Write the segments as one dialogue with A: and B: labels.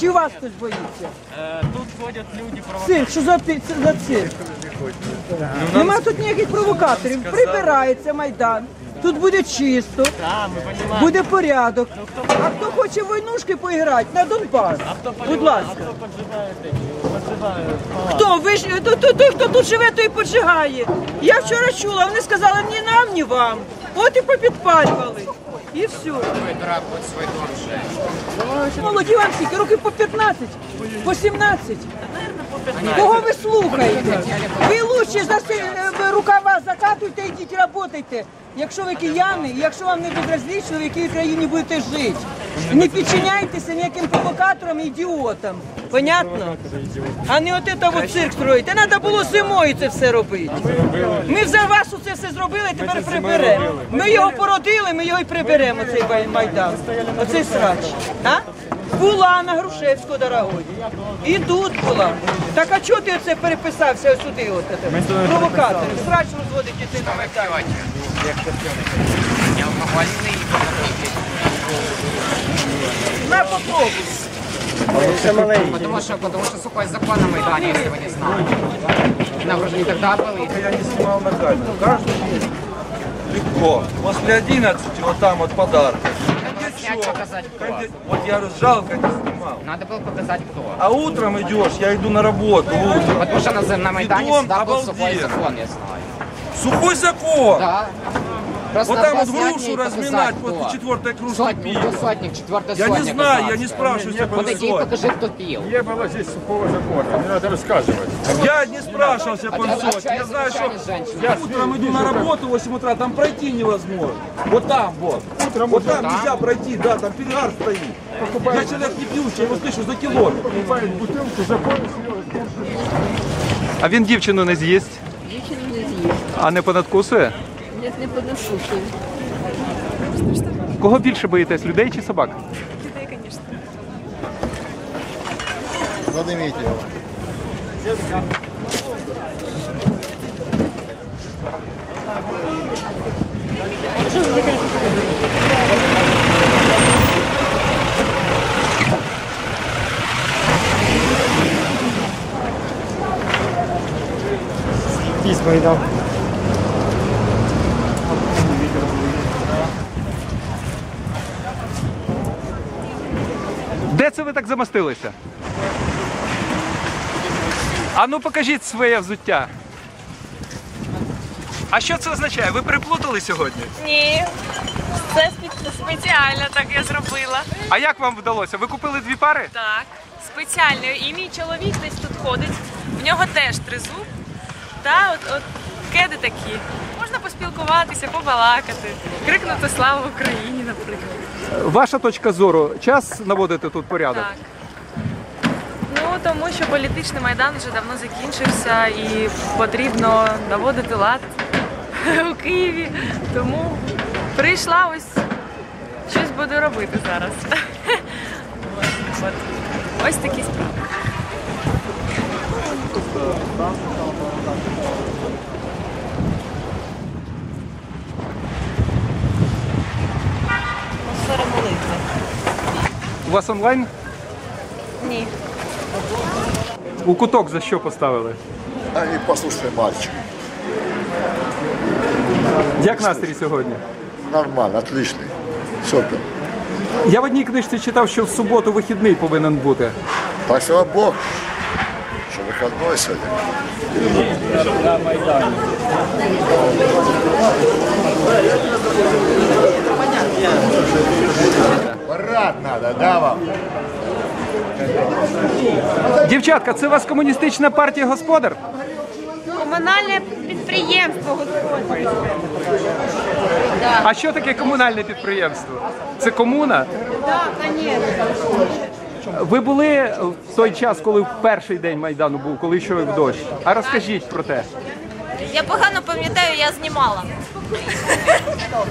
A: Чи вас хтось боїться?
B: Е, Тут ходять люди
A: Цирк, що за, ти- це за цирк? Нема тут ніяких провокаторів. Прибирається Майдан. Тут буде чисто, буде порядок. А хто хоче в войнушки поіграти на Донбас? Будь ласка.
B: Хто?
A: Ви ж то, то, той, хто тут живе, той поджигає. Я вчора чула, вони сказали ні нам, ні вам. От і попідпалювали. І все. Молоді вам скільки? Років по 15, по 17. Кого ви слухаєте? Ви лучше за е, рукава закатуйте, йдіть працюйте. Якщо ви кияни, якщо вам не безразлічно, в якій країні будете жити. Не підчиняйтеся ніяким провокаторам і ідіотам. Понятно? А не от це цирк строїти. Треба було зимою це все робити. Ми за вас це все зробили, тепер приберемо. Ми його породили, ми його і приберемо, цей майдан. Оцей срач. А? Була на Грушевську дорогой. І тут була. Так а чого ти оце переписався ось сюди? От це? Провокаторів. Срач розводить і ти на Майдані. На попробуй.
C: Потому что, потому что сухой закон на Майдане, если вы не знали. Нам уже не тогда был, и
D: Я не снимал на камеру. Каждый день. Легко. После 11 вот там вот подарок.
C: Снять, показать кто.
D: Вот я жалко не снимал.
C: Надо было показать кто.
D: А утром идешь, я иду на работу утром.
C: Потому что на, на Майдане
D: Бетон
C: всегда был
D: обалдел.
C: сухой закон, я знаю.
D: Сухой закон.
C: Да. Просто
D: Вот там вот грушу разминать после четвертой кружки
C: Сотник,
D: пива.
C: кто сотник, четвертый
D: Я не
C: сотник.
D: знаю, я не спрашиваю себя
C: Подойди и
D: по
C: покажи, кто пил.
E: Не было здесь сухого закона, не надо рассказывать.
D: Я не спрашивался по
C: а чё,
D: сотне. Я знаю, что я утром иду на работу в 8 утра, там пройти невозможно. Вот там вот. Вот там нельзя пройти, да, там перегар стоит. Я человек не пьющий, я его слышу за километр.
E: Бутылку,
F: А він дівчину не з'їсть?
G: Дівчину не з'їсть.
F: А не понадкусує?
G: Я не поношуки.
F: Кого більше боїтесь, людей чи собак?
G: Дітей, звісно.
H: Задымите.
F: Де це ви так замостилися? А ну покажіть своє взуття. А що це означає? Ви приплутали сьогодні?
I: Ні, це спеціально так я зробила.
F: А як вам вдалося? Ви купили дві пари?
I: Так, спеціально. І мій чоловік десь тут ходить. В нього теж тризуб. Та от, от кеди такі. Можна поспілкуватися, побалакати, крикнути слава Україні, наприклад.
F: Ваша точка зору. Час наводити тут порядок?
I: Так. Ну тому що політичний майдан вже давно закінчився і потрібно наводити лад у Києві. Тому прийшла ось щось буду робити зараз. От. Ось такі справи.
A: Атмосфера молитви.
F: У вас онлайн?
I: Ні.
F: У куток за що поставили?
H: А и послушай, мальчик.
F: Як настрій сьогодні?
H: Нормально, отличный. Супер.
F: Я в одній книжці читав, що в суботу вихідний повинен бути.
H: Так Бог, что выходной сегодня. Парад надо, да вам?
F: Дівчатка, це у вас комуністична партія господар?
I: Комунальне підприємство, господи.
F: А що таке комунальне підприємство? Це комуна?
I: Так, звісно.
F: Ви були в той час, коли в перший день Майдану був, коли йшов дощ? А розкажіть про те.
I: Я погано пам'ятаю, я знімала.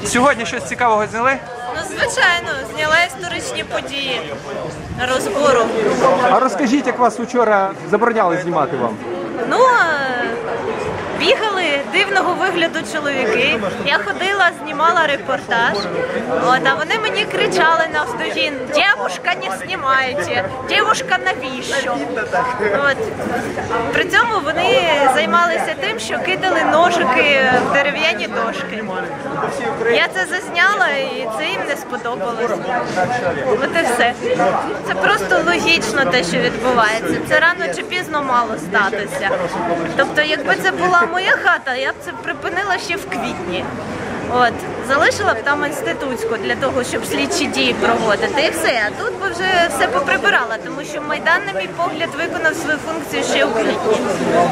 F: Сьогодні щось цікавого зняли?
I: Ну, звичайно, зняла історичні події розбору.
F: А розкажіть, як вас вчора забороняли знімати вам?
I: Ну, е, бігали,
J: дивного вигляду чоловіки. Я ходила, знімала репортаж. От, а вони мені кричали навздогін: Дівушка, не знімайте! Дівушка, навіщо? От. При цьому вони займалися тим, що кидали ножики в дерев'яні дошки. Я це зазняла і це їм не сподобалось. От і все. Це просто логічно те, що відбувається. Це рано чи пізно мало статися. Тобто, якби це була моя хата, я це припинила ще в квітні. От, залишила б там інститутську для того, щоб слідчі дії проводити, і все. А тут би вже все поприбирала, тому що майдан, на мій погляд, виконав свою функцію ще у квітні.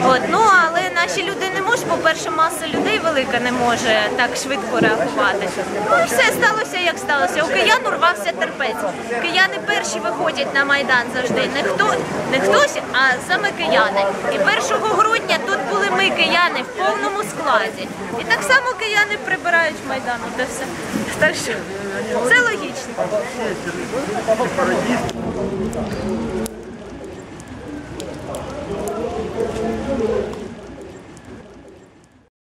J: От, ну але наші люди не можуть, по-перше, маса людей велика не може так швидко реагувати. Ну, все сталося, як сталося. У киян урвався терпець. Кияни перші виходять на майдан завжди. Не хто не хтось, а саме кияни. І 1 грудня тут були ми, кияни, в повному складі. І так само кияни прибирають майдан. І все. Так що це логічно.